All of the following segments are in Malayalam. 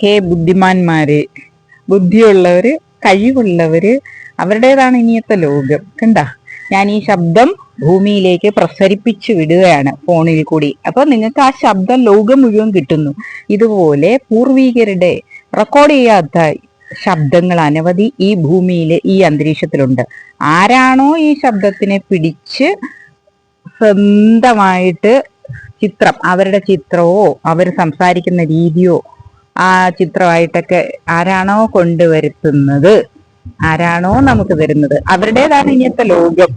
ഹേ ബുദ്ധിമാന്മാര് ബുദ്ധിയുള്ളവര് കഴിവുള്ളവര് അവരുടേതാണ് ഇനിയത്തെ ലോകം. കണ്ട? ഞാൻ ഈ ശബ്ദം ഭൂമിയിലേക്ക് പ്രസരിപ്പിച്ചു വിടുകയാണ് ഫോണിൽ കൂടി. അപ്പൊ നിങ്ങൾക്ക് ആ ശബ്ദം ലോകം മുഴുവൻ കിട്ടുന്നു. ഇതുപോലെ പൂർവീകരുടെ റെക്കോർഡ് ചെയ്യാത്ത ശബ്ദങ്ങൾ അനവധി ഈ ഭൂമിയിൽ ഈ അന്തരീക്ഷത്തിലുണ്ട്. ആരാണോ ഈ ശബ്ദത്തിനെ പിടിച്ച് സ്വന്തമായിട്ട് ചിത്രം അവരുടെ ചിത്രമോ അവർ സംസാരിക്കുന്ന രീതിയോ ആ ചിത്രമായിട്ടൊക്കെ ആരാണോ കൊണ്ടുവരുത്തുന്നത്? ആരാണോ നമുക്ക് തരുന്നത്? അവരുടേതാണ് ഇങ്ങനത്തെ ലോകം.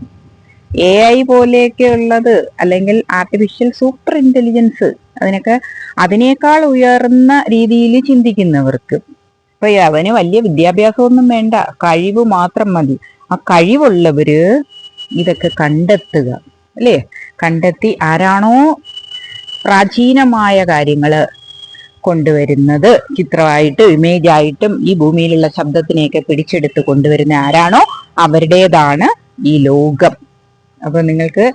എ ഐ പോലെയൊക്കെ ഉള്ളത് അല്ലെങ്കിൽ ആർട്ടിഫിഷ്യൽ സൂപ്പർ ഇന്റലിജൻസ് അതിനൊക്കെ അതിനേക്കാൾ ഉയർന്ന രീതിയിൽ ചിന്തിക്കുന്നവർക്ക്. അപ്പൊ അവന് വലിയ വിദ്യാഭ്യാസമൊന്നും വേണ്ട. കഴിവ് മാത്രം മതി. ആ കഴിവുള്ളവര് ഇതൊക്കെ കണ്ടെത്തുക. അല്ലേ? കണ്ടെത്തി ആരാണോ പ്രാചീനമായ കാര്യങ്ങൾ കൊണ്ടുവരുന്നത്. ചിത്രമായിട്ട് ഇമേജ് ആയിട്ടും ഈ ഭൂമിയിലുള്ള ശബ്ദത്തിനെയൊക്കെ പിടിച്ചെടുത്ത് കൊണ്ടുവരുന്ന ആരാണോ അവരുടേതാണ് ഈ ലോകം. അപ്പൊ നിങ്ങൾക്ക്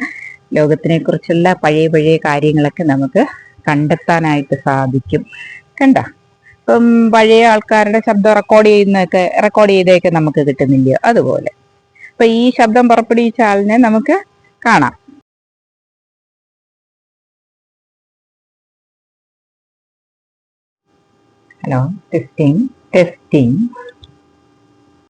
ലോകത്തിനെ കുറിച്ചുള്ള പഴയ പഴയ കാര്യങ്ങളൊക്കെ നമുക്ക് കണ്ടെത്താനായിട്ട് സാധിക്കും. കണ്ട? ഇപ്പം പഴയ ആൾക്കാരുടെ ശബ്ദം റെക്കോർഡ് ചെയ്യുന്നൊക്കെ റെക്കോർഡ് ചെയ്തൊക്കെ നമുക്ക് കിട്ടുന്നില്ല. അതുപോലെ. അപ്പൊ ഈ ശബ്ദം പുറപ്പെടുവിച്ച ആളിനെ നമുക്ക് കാണാം. hello testing testing